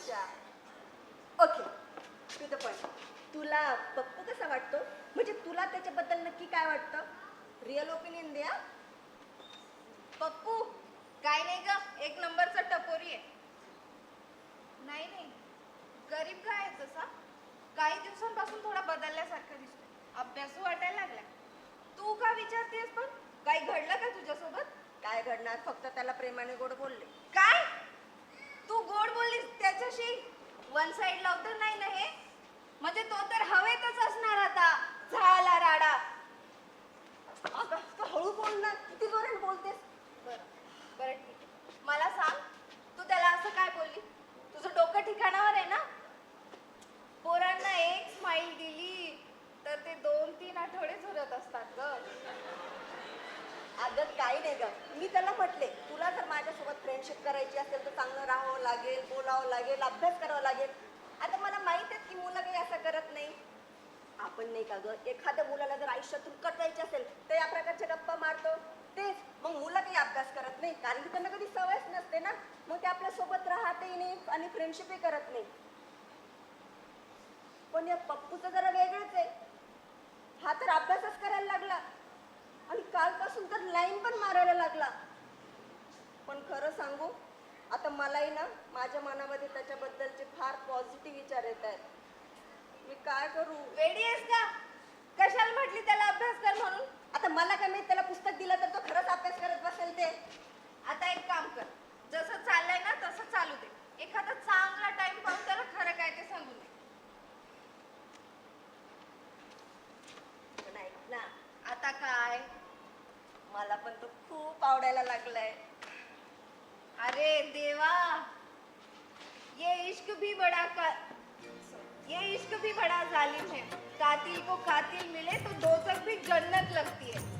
प्रेमाच्या okay to the point तुला पप्पू कसा वाटतो? म्हणजे तुला त्याच्याबद्दल नक्की काय वाटतं? रिअल ओपिनियन द्या पप्पू काय नाही ग. एक नंबरचा टपोरी आहे. नाही नाही. गरीब काय आहे तसा? काही दिवसांपासून थोडा बदलल्यासारखा दिसतोय. अभ्यासू वाटायला लागलाय. तू का विचारतेस पण? काही घडलं का तुझ्यासोबत? काय घडणार? फक्त त्याला प्रेमाने गोड बोलले. काय? तर नाही ना हे? म्हणजे तो तर हवेतच असणार आता झाला राडा. हळू बोल ना. किती जोरात बोलतेस? बरं बरं ठीक मला सांग तू त्याला असं काय बोलली? तुझं डोकं ठिकाणावर आहे ना? पोरांना एक स्माईल दिली तर ते दोन तीन आठवडे झुरत असतात ग. अगं काही नाही ग. मी त्याला म्हटले तुला जर माझ्यासोबत फ्रेंडशिप करायची असेल तर चांगलं राहावं लागेल बोलावं लागेल अभ्यास करावा लागेल आता मला माहीत आहे की मुलं काही असं करत नाही आपण नाही का ग? एखाद्या मुलाला जर आयुष्यातून कटवायची असेल तर या प्रकारच्या गप्पा मारतो. तेच. मग मुलं काही अभ्यास करत नाही. कारण की त्यांना कधी सवयच नसते ना. मग ते आपल्यासोबत राहतही नाही आणि फ्रेंडशिपही करत नाही. पण या पप्पूचं जरा वेगळंच आहे. हा तर अभ्यासच करायला लागला. आणि कालपासून तर लाईन पण मारायला लागला. पण खरं सांगू आता मलाही ना माझ्या मनामध्ये त्याच्याबद्दलचे फार पॉझिटिव्ह विचार येत आहेत. मी काय करू? वेडी आहेस का कशाला म्हटली त्याला अभ्यास कर म्हणून आता मला काय माहीत त्याला पुस्तक दिलं तर तो खरंच अभ्यास करत बसेल ते. आता एक काम कर जसं चाललंय ना तसं चालू दे. एखादा चांगला टाइम पाहून त्याला खरं काय ते सांगू दे. पण ऐक ना आता काय? मला पण तो खूप आवडायला लागलाय. अरे देवा! ये इश्क भी बड़ा का इश्क है। कातिल को कातिल मिले तो दोजख भी जन्नत लगती है।